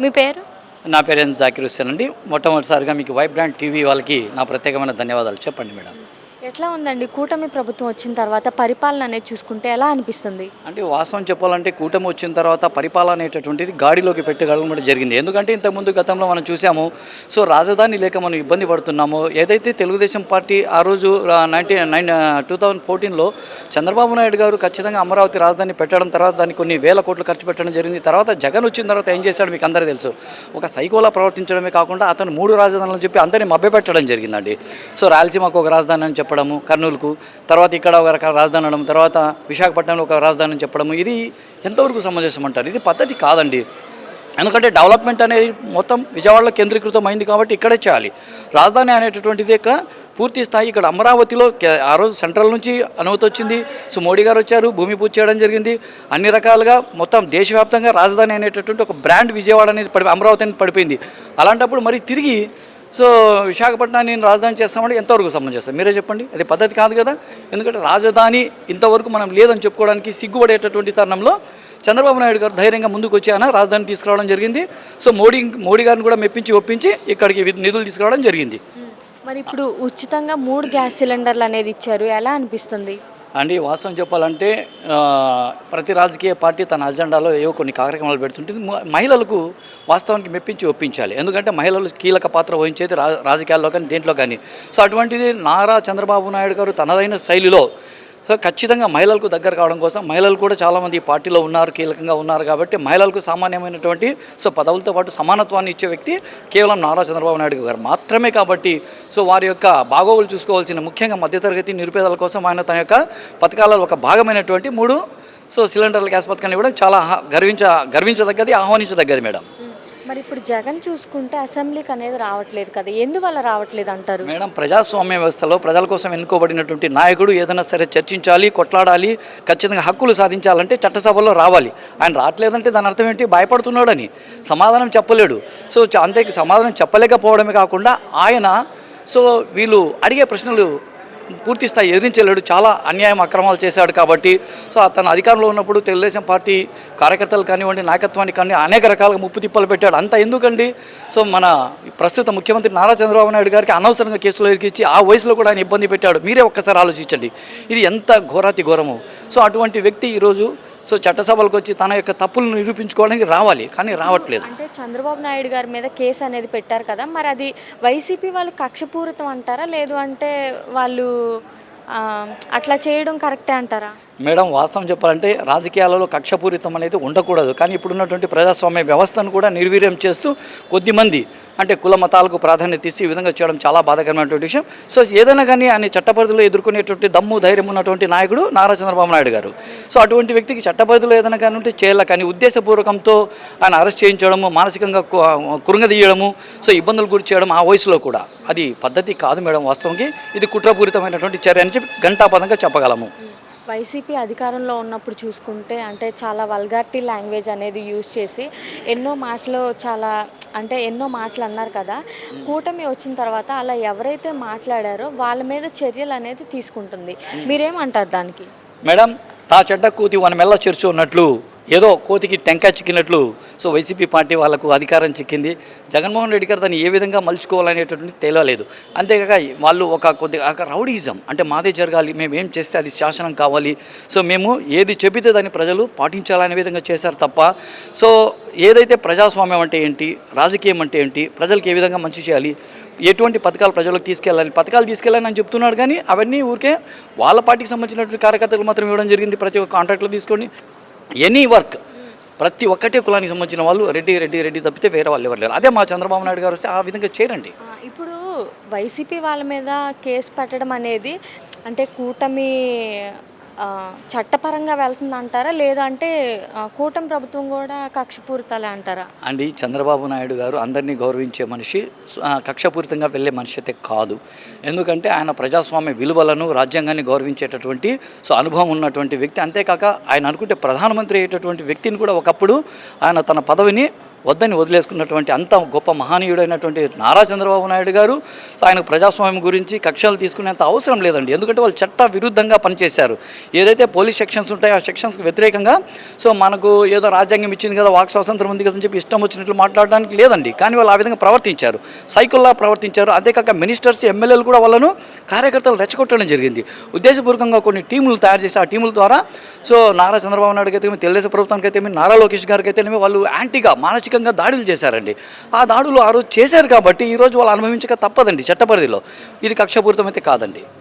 మీ పేరు? నా పేరు జాకిర్ హుస్సేన్ అండి. మొట్టమొదటిసారిగా మీకు వైబ్రాంట్ టీవీ వాళ్ళకి నా ప్రత్యేకమైన ధన్యవాదాలు. చెప్పండి మేడం. ఎట్లా ఉందండి? కూటమి ప్రభుత్వం వచ్చిన తర్వాత పరిపాలన అనేది చూసుకుంటే ఎలా అనిపిస్తుంది? అంటే వాస్తవం చెప్పాలంటే కూటమి వచ్చిన తర్వాత పరిపాలన అనేటటువంటిది గాడిలోకి పెట్టగలగడం జరిగింది. ఎందుకంటే ఇంతకుముందు గతంలో మనం చూసాము సో రాజధాని లేక మనం ఇబ్బంది పడుతున్నాము. ఏదైతే తెలుగుదేశం పార్టీ ఆ రోజు నైన్టీన్ నైన్ టూ థౌజండ్ ఫోర్టీన్లో చంద్రబాబు నాయుడు గారు ఖచ్చితంగా అమరావతి రాజధాని పెట్టడం తర్వాత దానికి కొన్ని వేల కోట్లు ఖర్చు పెట్టడం జరిగింది. తర్వాత జగన్ వచ్చిన తర్వాత ఏం చేశాడు మీకు అందరూ తెలుసు? ఒక సైకోలా ప్రవర్తించడమే కాకుండా అతను మూడు రాజధానులు చెప్పి అందరినీ మభ్యపెట్టడం జరిగిందండి. సో రాయలసీమకు ఒక రాజధాని అని చెప్పి చెప్పడము కర్నూలుకు తర్వాత ఇక్కడ ఒక రకాల రాజధాని అనడం తర్వాత విశాఖపట్నంలో ఒక రాజధాని చెప్పడము ఇది ఎంతవరకు సమంజసం అంటారు? ఇది పద్ధతి కాదండి. ఎందుకంటే డెవలప్మెంట్ అనేది మొత్తం విజయవాడలో కేంద్రీకృతం అయింది కాబట్టి ఇక్కడే చేయాలి. రాజధాని అనేటటువంటిది యొక్క పూర్తి స్థాయి ఇక్కడ అమరావతిలో ఆ రోజు సెంట్రల్ నుంచి అనుమతి వచ్చింది. సో మోడీ గారు వచ్చారు భూమి పూజ చేయడం జరిగింది. అన్ని రకాలుగా మొత్తం దేశవ్యాప్తంగా రాజధాని అనేటటువంటి ఒక బ్రాండ్ విజయవాడ అనేది పడి అమరావతి అనేది పడిపోయింది. అలాంటప్పుడు మరి తిరిగి సో విశాఖపట్నాన్ని నేను రాజధాని చేస్తామంటే ఎంతవరకు సమంజసం? మీరే చెప్పండి. అది పద్ధతి కాదు కదా. ఎందుకంటే రాజధాని ఇంతవరకు మనం లేదని చెప్పుకోవడానికి సిగ్గుపడేటటువంటి తరుణంలో చంద్రబాబు నాయుడు గారు ధైర్యంగా ముందుకు వచ్చి ఆయన రాజధాని తీసుకురావడం జరిగింది. సో మోడీ మోడీ గారిని కూడా మెప్పించి ఒప్పించి ఇక్కడికి వి- నిధులు తీసుకురావడం జరిగింది. మరి ఇప్పుడు ఉచితంగా మూడు గ్యాస్ సిలిండర్లు అనేది ఇచ్చారు. ఎలా అనిపిస్తుంది? అండి వాస్తవం చెప్పాలంటే ప్రతి రాజకీయ పార్టీ తన అజెండాలో ఏవో కొన్ని కార్యక్రమాలు పెడుతుంటుంది. మహిళలకు వాస్తవానికి మెప్పించి ఒప్పించాలి. ఎందుకంటే మహిళలు కీలక పాత్ర వహించేది రా రాజకీయాల్లో కానీ దేంట్లో కానీ. సో అటువంటిది నారా చంద్రబాబు నాయుడు గారు తనదైన శైలిలో సో ఖచ్చితంగా మహిళలకు దగ్గర కావడం కోసం మహిళలు కూడా చాలామంది ఈ పార్టీలో ఉన్నారు కీలకంగా ఉన్నారు కాబట్టి మహిళలకు సామాన్యమైనటువంటి సో పదవులతో పాటు సమానత్వాన్ని ఇచ్చే వ్యక్తి కేవలం నారా చంద్రబాబు నాయుడు గారు మాత్రమే కాబట్టి సో వారి యొక్క బాగోగులు చూసుకోవాల్సిన ముఖ్యంగా మధ్యతరగతి నిరుపేదల కోసం ఆయన తన యొక్క పథకాలలో ఒక భాగమైనటువంటి మూడు సో సిలిండర్ల గ్యాస్ పథకాన్ని కూడా చాలా ఆహా- గర్వించ గర్వించదగ్గది ఆహ్వానించదగ్గది మేడం. మరి ఇప్పుడు జగన్ చూసుకుంటే అసెంబ్లీకి అనేది రావట్లేదు కదా ఎందువల్ల రావట్లేదు అంటారు? మేడం ప్రజాస్వామ్య వ్యవస్థలో ప్రజల కోసం ఎన్నుకోబడినటువంటి నాయకుడు ఏదైనా సరే చర్చించాలి కొట్లాడాలి ఖచ్చితంగా హక్కులు సాధించాలంటే చట్టసభలో రావాలి. ఆయన రావట్లేదంటే దాని అర్థం ఏంటి? భయపడుతున్నాడని. సమాధానం చెప్పలేడు. సో అంతే సమాధానం చెప్పలేకపోవడమే కాకుండా ఆయన సో వీళ్ళు అడిగే ప్రశ్నలు పూర్తి స్థాయి ఎదిరించలేడు చాలా అన్యాయం అక్రమాలు చేశాడు కాబట్టి. సో అతను అధికారంలో ఉన్నప్పుడు తెలుగుదేశం పార్టీ కార్యకర్తలు కానివ్వండి నాయకత్వానికి కానీ అనేక రకాలుగా ముప్పు తిప్పలు పెట్టాడు. అంత ఎందుకండి? సో మన ప్రస్తుత ముఖ్యమంత్రి నారా చంద్రబాబు నాయుడు గారికి అనవసరంగా కేసులు ఇరికిచ్చి ఆ వయసులో కూడా ఆయన ఇబ్బంది పెట్టాడు. మీరే ఒక్కసారి ఆలోచించండి. ఇది ఎంత ఘోరాతి ఘోరము. సో అటువంటి వ్యక్తి ఈరోజు సో చట్టసభలకు వచ్చి తన యొక్క తప్పులను నిరూపించుకోవడానికి రావాలి కానీ రావట్లేదు. అంటే చంద్రబాబు నాయుడు గారి మీద కేసు అనేది పెట్టారు కదా మరి అది వైసీపీ వాళ్ళు కక్షపూరితం అంటారా? లేదు అంటే వాళ్ళు అట్లా చేయడం కరెక్టే అంటారా? మేడం వాస్తవం చెప్పాలంటే రాజకీయాలలో కక్షపూరితం అనేది ఉండకూడదు. కానీ ఇప్పుడున్నటువంటి ప్రజాస్వామ్య వ్యవస్థను కూడా నిర్వీర్యం చేస్తూ కొద్దిమంది అంటే కుల మతాలకు ప్రాధాన్యత ఇచ్చి ఈ విధంగా చేయడం చాలా బాధాకరమైనటువంటి విషయం. సో ఏదైనా కానీ ఆయన చట్టపరిధిలో ఎదుర్కొనేటువంటి దమ్ము ధైర్యం ఉన్నటువంటి నాయకుడు నారా చంద్రబాబు నాయుడు గారు. సో అటువంటి వ్యక్తికి చట్టపరిధిలో ఏదైనా కానీ ఉంటే చేయాలి. కానీ ఉద్దేశపూర్వకంతో ఆయన అరెస్ట్ చేయించడము మానసికంగా కు- కురుంగదీయడము సో ఇబ్బందులు గురి చేయడం ఆ వయసులో కూడా. అది పద్ధతి కాదు మేడం వాస్తవంకి. ఇది కుట్రపూరితమైనటువంటి చర్య అని చెప్పి ఘంటాపదంగా చెప్పగలము. వైసీపీ అధికారంలో ఉన్నప్పుడు చూసుకుంటే అంటే చాలా వల్గారిటీ లాంగ్వేజ్ అనేది యూజ్ చేసి ఎన్నో మాటలు చాలా అంటే ఎన్నో మాటలు అన్నారు కదా. కూటమి వచ్చిన తర్వాత అలా ఎవరైతే మాట్లాడారో వాళ్ళ మీద చర్యలు అనేది తీసుకుంటుంది. మీరేమంటారు దానికి? మేడం తా చెడ్డ కూతి వన మెల్ల చేర్చు ఉన్నట్లు ఏదో కోతికి టెంకాయ చిక్కినట్లు సో వైసీపీ పార్టీ వాళ్ళకు అధికారం చిక్కింది. జగన్మోహన్ రెడ్డి గారు దాన్ని ఏ విధంగా మలుచుకోవాలనేటటువంటి తెలియలేదు అంతేకాక వాళ్ళు ఒక కొద్ది ఒక రౌడీజం అంటే మాదే జరగాలి మేము ఏం చేస్తే అది శాసనం కావాలి. సో మేము ఏది చెబితే దాన్ని ప్రజలు పాటించాలనే విధంగా చేశారు తప్ప సో ఏదైతే ప్రజాస్వామ్యం అంటే ఏంటి రాజకీయం అంటే ఏంటి ప్రజలకు ఏ విధంగా మంచి చేయాలి ఎటువంటి పథకాలు ప్రజలకు తీసుకెళ్ళాలి పథకాలు తీసుకెళ్ళాలని అని చెప్తున్నాడు కానీ అవన్నీ ఊరికే వాళ్ళ పార్టీకి సంబంధించినటువంటి కార్యకర్తలు మాత్రం ఇవ్వడం జరిగింది. ప్రతి ఒక్క కాంట్రాక్ట్లో తీసుకొని ఎనీ వర్క్ ప్రతి ఒక్కటే కులానికి సంబంధించిన వాళ్ళు రెడ్డి రెడ్డి రెడ్డి తప్పితే వేరే వాళ్ళు ఎవరు లేరు. అదే మా చంద్రబాబు నాయుడు గారు వస్తే ఆ విధంగా చేరండి ఇప్పుడు వైసీపీ వాళ్ళ మీద కేసు పెట్టడం అనేది అంటే కూటమి చట్టపరంగా వెళ్తుంది అంటారా లేదంటే కూటమి ప్రభుత్వం కూడా కక్షపూరితాలే అంటారా? అండి చంద్రబాబు నాయుడు గారు అందరినీ గౌరవించే మనిషి కక్షపూరితంగా వెళ్ళే మనిషి అయితే కాదు. ఎందుకంటే ఆయన ప్రజాస్వామ్య విలువలను రాజ్యాంగాన్ని గౌరవించేటటువంటి సో అనుభవం ఉన్నటువంటి వ్యక్తి. అంతేకాక ఆయన అనుకుంటే ప్రధానమంత్రి అయ్యేటటువంటి వ్యక్తిని కూడా ఒకప్పుడు ఆయన తన పదవిని వద్దని వదిలేసుకున్నటువంటి అంత గొప్ప మహనీయుడైనటువంటి నారా చంద్రబాబు నాయుడు గారు సో ఆయన ప్రజాస్వామ్యం గురించి కక్షలు తీసుకునేంత అవసరం లేదండి. ఎందుకంటే వాళ్ళు చట్ట విరుద్ధంగా పనిచేశారు. ఏదైతే పోలీస్ సెక్షన్స్ ఉంటాయో ఆ సెక్షన్స్కి వ్యతిరేకంగా సో మనకు ఏదో రాజ్యాంగం ఇచ్చింది కదా వాక్ స్వాతంత్రం ఉంది కదా అని చెప్పి ఇష్టం వచ్చినట్లు మాట్లాడడానికి లేదండి. కానీ వాళ్ళు ఆ విధంగా ప్రవర్తించారు. సైకిల్లా ప్రవర్తించారు. అంతేకాక మినిస్టర్స్ ఎమ్మెల్యేలు కూడా వాళ్ళను కార్యకర్తలు రెచ్చగొట్టడం జరిగింది. ఉద్దేశపూర్వకంగా కొన్ని టీములు తయారు చేసి ఆ టీముల ద్వారా సో నారా చంద్రబాబు నాయుడుకి అయితే తెలుగుదేశం ప్రభుత్వానికి అయితే నారా లోకేష్ గారికి అయితే వాళ్ళు యాంటీగా మానసిక మానసికంగా దాడులు చేశారండి. ఆ దాడులు ఆ రోజు చేశారు కాబట్టి ఈరోజు వాళ్ళు అనుభవించక తప్పదండి చట్టపరిధిలో. ఇది కక్షపూరితం అయితే కాదండి.